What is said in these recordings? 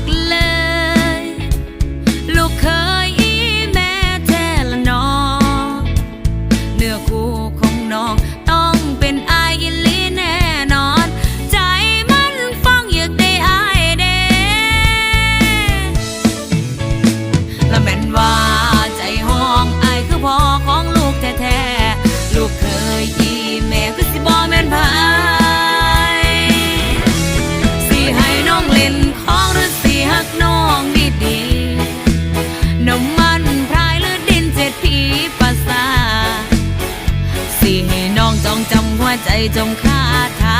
กเลย ลูกเคยอีแม่แท้ละนองเนื้อคู่ของน้องต้องเป็น ใจจงคาถา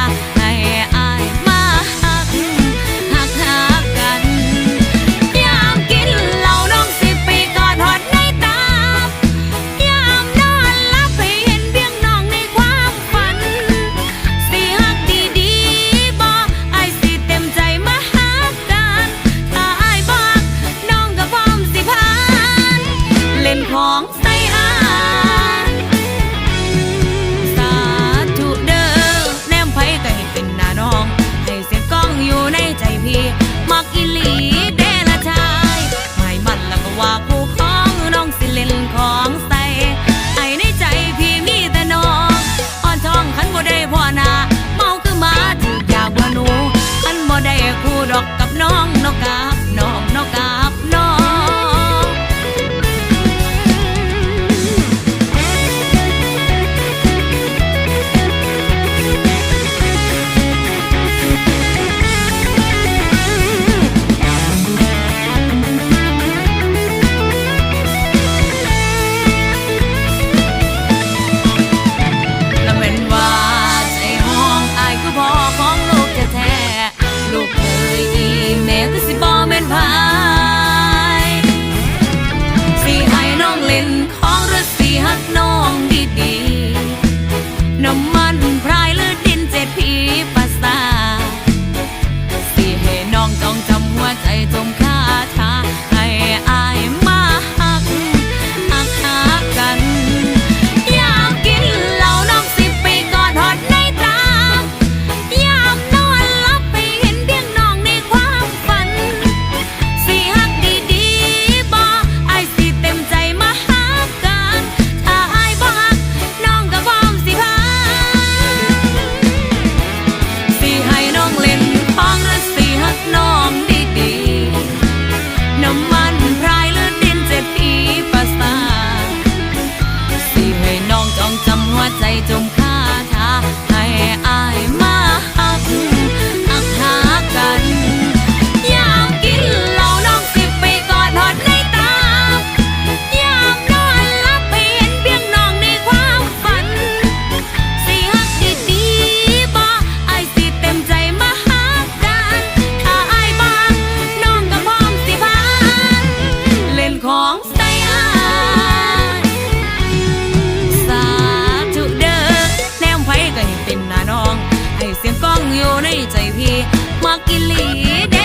เสียงกล้องอยู่ในใจพี่มากินลีเด